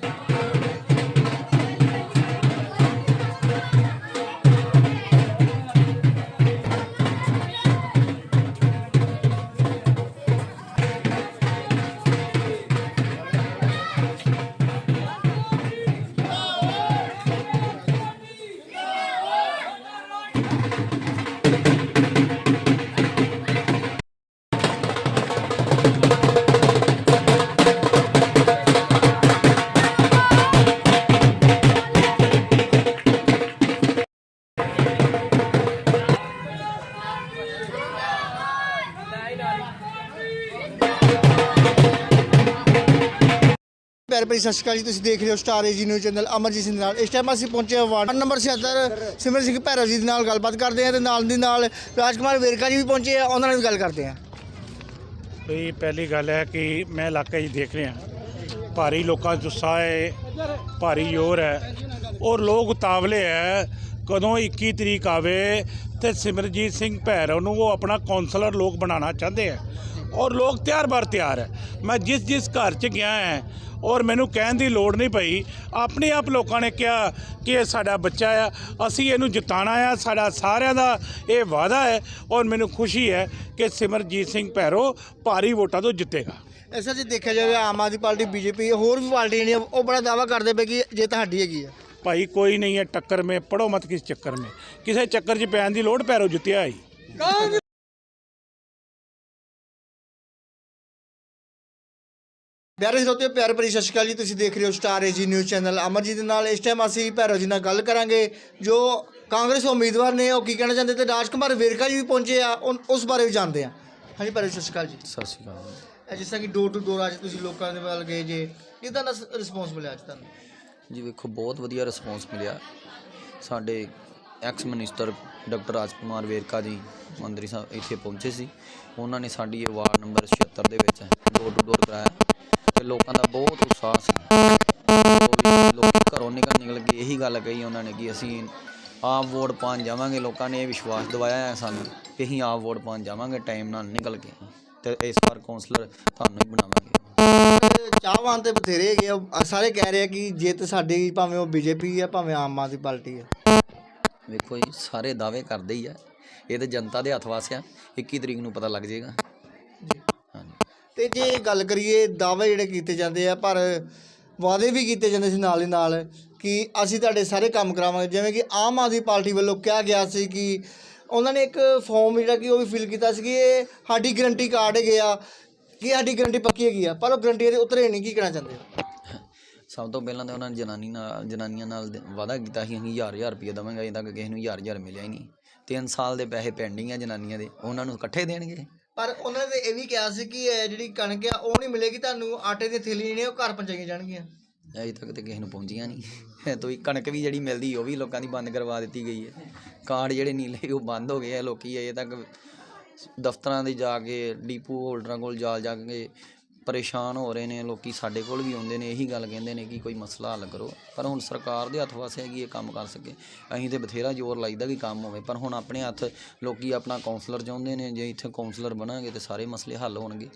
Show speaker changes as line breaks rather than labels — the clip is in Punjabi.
Thank you. ਪਿਆਰੇ ਭਰੀ ਸਤਿ ਸ਼੍ਰੀ ਅਕਾਲ ਜੀ, ਤੁਸੀਂ ਦੇਖ ਰਹੇ ਹੋ Star AG News channel Amarjeet Singh ਦੇ ਨਾਲ। ਇਸ ਟਾਈਮ ਅਸੀਂ ਪਹੁੰਚੇ ਹਾਂ ਵਾਰਡ ਨੰਬਰ 76 ਸਿਮਰ ਸਿੰਘ ਭੈਰੋ ਜੀ ਦੇ ਨਾਲ ਗੱਲਬਾਤ ਕਰਦੇ ਹਾਂ ਤੇ ਨਾਲ ਦੀ ਨਾਲ ਰਾਜਕੁਮਾਰ ਵੇਰਕਾ ਜੀ ਵੀ ਪਹੁੰਚੇ ਆ, ਉਹਨਾਂ ਨਾਲ ਵੀ ਗੱਲ ਕਰਦੇ ਹਾਂ।
ਵੀ ਪਹਿਲੀ ਗੱਲ ਹੈ ਕਿ ਮੈਂ ਇਲਾਕੇ 'ਚ ਦੇਖ ਰਿਹਾ। ਭਾਰੀ ਲੋਕਾਂ 'ਚ ਉਤਸ਼ਾਹ ਹੈ, ਭਾਰੀ ਜ਼ੋਰ ਹੈ। ਔਰ ਲੋਕ ਉਤਾਵਲੇ ਹੈ, ਕਦੋਂ 21 ਤਰੀਕ ਆਵੇ ਤੇ ਸਿਮਰਜੀਤ ਸਿੰਘ ਭੈਰਵ ਨੂੰ ਉਹ ਆਪਣਾ ਕਾਉਂਸਲਰ ਲੋਕ ਬਣਾਉਣਾ ਚਾਹੁੰਦੇ ਹੈ ਔਰ ਲੋਕ ਤਿਆਰ ਬਰ ਤਿਆਰ ਹੈ। ਮੈਂ ਜਿਸ ਜਿਸ ਘਰ 'ਚ ਗਿਆ ਹੈ ਔਰ ਮੈਨੂੰ ਕਹਿਣ ਦੀ ਲੋੜ ਨਹੀਂ ਪਈ ਆਪਣੇ ਆਪ ਲੋਕਾਂ ਨੇ ਕਿਹਾ ਕਿ ਇਹ ਸਾਡਾ ਬੱਚਾ ਆ ਅਸੀਂ ਇਹਨੂੰ ਜਿਤਾਣਾ ਆ ਸਾਡਾ ਸਾਰਿਆਂ ਦਾ ਇਹ ਵਾਅਦਾ ਹੈ ਔਰ ਮੈਨੂੰ ਖੁਸ਼ੀ ਹੈ ਕਿ ਸਿਮਰਜੀਤ ਸਿੰਘ ਭੈਰੋ ਭਾਰੀ ਵੋਟਾਂ ਤੋਂ ਜਿੱਤੇਗਾ।
ਐਸਾ ਜੇ ਦੇਖਿਆ ਜਾਵੇ ਆਮ ਆਦਮੀ ਪਾਰਟੀ ਬੀਜੇਪੀ ਹੋਰ ਵੀ ਪਾਰਟੀਆਂ ਨੇ ਉਹ ਬੜਾ ਦਾਵਾ ਕਰਦੇ ਪਏ ਕਿ ਜੇ ਤੁਹਾਡੀ ਹੈਗੀ ਆ।
ਭਾਈ ਕੋਈ ਨਹੀਂ ਹੈ ਟੱਕਰ ਮੇ ਪੜੋ ਮਤ ਕਿਸ ਚੱਕਰ ਮੇ। ਕਿਸੇ ਚੱਕਰ 'ਚ ਪੈਣ ਦੀ ਲੋੜ ਭੈਰੋ ਜਿੱਤਿਆ ਹੀ।
ਪਿਆਰੇ ਸਰੋਤਿਓ ਪਿਆਰੇ ਭਰੀ ਸਤਿ ਸ਼੍ਰੀ ਅਕਾਲ ਜੀ। ਤੁਸੀਂ ਦੇਖ ਰਹੇ ਹੋ Star AG News channel Amarjeet ਦੇ ਨਾਲ ਇਸ ਟਾਈਮ ਅਸੀਂ ਭੈਰੋ ਜੀ ਨਾਲ ਗੱਲ ਕਰਾਂਗੇ ਜੋ ਕਾਂਗਰਸ ਉਮੀਦਵਾਰ ਨੇ ਉਹ ਕੀ ਕਹਿਣਾ ਚਾਹੁੰਦੇ ਤੇ ਰਾਜਕੁਮਾਰ ਵੇਰਕਾ ਜੀ ਵੀ ਪਹੁੰਚੇ ਆ ਉਨ- ਉਸ ਬਾਰੇ ਵੀ ਜਾਣਦੇ ਆ। ਹਾਂਜੀ ਭੈਰੋ ਸਤਿ ਸ਼੍ਰੀ ਅਕਾਲ ਜੀ।
ਸਤਿ ਸ਼੍ਰੀ ਅਕਾਲ
ਇਹ ਜਿਸ ਤਰ੍ਹਾਂ ਕਿ ਡੋਰ ਟੂ ਡੋਰ ਅੱਜ ਤੁਸੀਂ ਲੋਕਾਂ ਦੇ ਵੱਲ ਗਏ ਜੇ ਕਿਦਾਂ ਦਾ ਰਿਸਪੌਂਸ ਮਿਲਿਆ ਅੱਜ ਤੁਹਾਨੂੰ?
ਜੀ ਵੇਖੋ ਬਹੁਤ ਵਧੀਆ ਰਿਸਪੌਂਸ ਮਿਲਿਆ। ਸਾਡੇ ex minister doctor Rajkumar Verka ji ਮੰਤਰੀ ਸਾਹਿਬ ਇੱਥੇ ਪਹੁੰਚੇ ਸੀ। ਉਹਨਾਂ ਨੇ ਸਾਡੀ ਇਹ ਵਾਰਡ ਨੰਬਰ 76 ਦੇ ਵਿੱਚ ਡੋਰ ਟੂ ਡੋਰ ਕਰਾਇਆ। ਤੇ ਲੋਕਾਂ ਦਾ ਬਹੁਤ ਉਤਸ਼ਾਹ ਸੀ। ਲੋਕ ਘਰੋਂ ਨਿਕਲ ਨਿਕਲ ਕੇ ਇਹੀ ਗੱਲ ਕਹੀ ਉਹਨਾਂ ਨੇ ਕਿ ਅਸੀਂ ਆਪ ਵੋਟ ਪਾਉਣ ਜਾਵਾਂਗੇ। ਲੋਕਾਂ ਨੇ ਇਹ ਵਿਸ਼ਵਾਸ ਦਿਵਾਇਆ ਹੈ ਸਾਨੂੰ ਕਿ ਅਸੀਂ ਆਪ ਵੋਟ ਪਾਉਣ ਜਾਵਾਂਗੇ ਟਾਈਮ ਨਾਲ ਨਿਕਲ ਕੇ। ਤੇ ਇਸ ਵਾਰ ਕਾਉਂਸਲਰ ਤੁਹਾਨੂੰ ਹੀ ਬਣਾਵਾਂਗੇ।
ਚਾਹਵਾਨ ਤੇ ਬਥੇਰੇ ਹੈਗੇ ਆ, ਸਾਰੇ ਕਹਿ ਰਹੇ ਆ ਕਿ ਜਿੱਤ ਸਾਡੀ ਭਾਵੇਂ ਉਹ ਬੀਜੇਪੀ ਆ ਭਾਵੇਂ ਆਮ ਆਦਮੀ ਪਾਰਟੀ ਆ।
ਵੇਖੋ ਜੀ ਸਾਰੇ ਦਾਅਵੇ ਕਰਦੇ ਹੀ ਆ। ਇਹ ਤੇ ਜਨਤਾ ਦੇ ਹੱਥ ਵਾਸਿਆ 21 ਤਰੀਕ ਨੂੰ ਪਤਾ ਲੱਗ ਜਾਏਗਾ।
ਤੇ ਜੇ ਗੱਲ ਕਰੀਏ ਦਾਅਵੇ ਜਿਹੜੇ ਕੀਤੇ ਜਾਂਦੇ ਆ, ਪਰ ਵਾਅਦੇ ਵੀ ਕੀਤੇ ਜਾਂਦੇ ਸੀ ਨਾਲ ਹੀ ਨਾਲ ਕਿ ਅਸੀਂ ਤੁਹਾਡੇ ਸਾਰੇ ਕੰਮ ਕਰਾਵਾਂਗੇ। ਜਿਵੇਂ ਕਿ ਆਮ ਆਦਮੀ ਪਾਰਟੀ ਵੱਲੋਂ ਕਿਹਾ ਗਿਆ ਸੀ ਕਿ ਉਹਨਾਂ ਨੇ ਇੱਕ ਫਾਰਮ ਜਿਹੜਾ ਕਿ ਉਹ ਵੀ ਫਿਲ ਕੀਤਾ ਸੀ ਕਿ ਇਹ ਸਾਡੀ ਗਰੰਟੀ ਕਾਰਡ ਹੈਗੇ ਆ, ਕਿ ਸਾਡੀ ਗਰੰਟੀ ਪੱਕੀ ਹੈਗੀ ਆ, ਪਰ ਉਹ ਗਰੰਟੀ ਦੇ ਉਤਰੇ ਨਹੀਂ, ਕੀ ਕਹਿਣਾ ਚਾਹੁੰਦੇ ਹੋ?
ਸਭ ਤੋਂ ਪਹਿਲਾਂ ਤਾਂ ਉਹਨਾਂ ਨੇ ਜਨਾਨੀ ਨਾਲ, ਜਨਾਨੀਆਂ ਨਾਲ ਵਾਅਦਾ ਕੀਤਾ ਸੀ, ਅਸੀਂ ਹਜ਼ਾਰ ਹਜ਼ਾਰ ਰੁਪਏ ਦੇਵਾਂਗੇ, ਅਜੇ ਤੱਕ ਕਿਸੇ ਨੂੰ ਹਜ਼ਾਰ ਹਜ਼ਾਰ ਮਿਲਿਆ ਹੀ ਨਹੀਂ। ਤਿੰਨ ਸਾਲ ਦੇ ਪੈਸੇ ਪੈਂਡਿੰਗ ਆ ਜਨਾਨੀਆਂ ਦੇ, ਉਹਨਾਂ ਨੂੰ ਇਕੱਠੇ ਦੇਣਗੇ।
ਪਰ ਉਹਨਾਂ ਨੇ ਇਹ ਵੀ ਕਿਹਾ ਸੀ ਕਿ ਇਹ ਜਿਹੜੀ ਕਣਕ ਆ, ਉਹ ਨਹੀਂ ਮਿਲੇਗੀ ਤੁਹਾਨੂੰ, ਆਟੇ ਦੀਆਂ ਥੈਲੀਆਂ ਨੇ ਉਹ ਘਰ ਪਹੁੰਚਾਈਆਂ ਜਾਣਗੀਆਂ।
ਅਜੇ ਤੱਕ ਤੇ ਕਿਸੇ ਨੂੰ ਪਹੁੰਚੀਆਂ ਨਹੀਂ। ਤੋਈ ਕਣਕ ਵੀ ਜਿਹੜੀ ਮਿਲਦੀ, ਉਹ ਵੀ ਲੋਕਾਂ ਦੀ ਬੰਦ ਕਰਵਾ ਦਿੱਤੀ ਗਈ ਹੈ। ਕਾਰਡ ਜਿਹੜੇ ਨੀਲੇ, ਉਹ ਬੰਦ ਹੋ ਗਏ ਆ, ਲੋਕੀ ਅਜੇ ਤੱਕ ਦਫ਼ਤਰਾਂ ਦੇ ਜਾ ਕੇ, ਡੀਪੂ ਹੋਲਡਰਾਂ ਕੋਲ ਜਾ ਜਾ ਕੇ ਪਰੇਸ਼ਾਨ ਹੋ ਰਹੇ ਨੇ, ਲੋਕੀ ਸਾਡੇ ਕੋਲ ਵੀ ਆਉਂਦੇ ਨੇ, ਇਹੀ ਗੱਲ ਕਹਿੰਦੇ ਨੇ ਕਿ ਕੋਈ ਮਸਲਾ ਹੱਲ ਕਰੋ। ਪਰ ਹੁਣ ਸਰਕਾਰ ਦੇ ਹੱਥ ਵਾਸਤੇ ਹੈਗੀ ਇਹ ਕੰਮ ਕਰ ਸਕੇ। ਅਸੀਂ ਤੇ ਬਥੇਰਾ ਜ਼ੋਰ ਲਾਈਦਾ ਕਿ ਕੰਮ ਹੋਵੇ, ਪਰ ਹੁਣ ਆਪਣੇ ਹੱਥ ਲੋਕੀ ਆਪਣਾ ਕਾਉਂਸਲਰ ਚਾਹੁੰਦੇ ਨੇ, ਜੇ ਇੱਥੇ ਕਾਉਂਸਲਰ ਬਣਾਂਗੇ ਤੇ ਸਾਰੇ ਮਸਲੇ ਹੱਲ ਹੋਣਗੇ।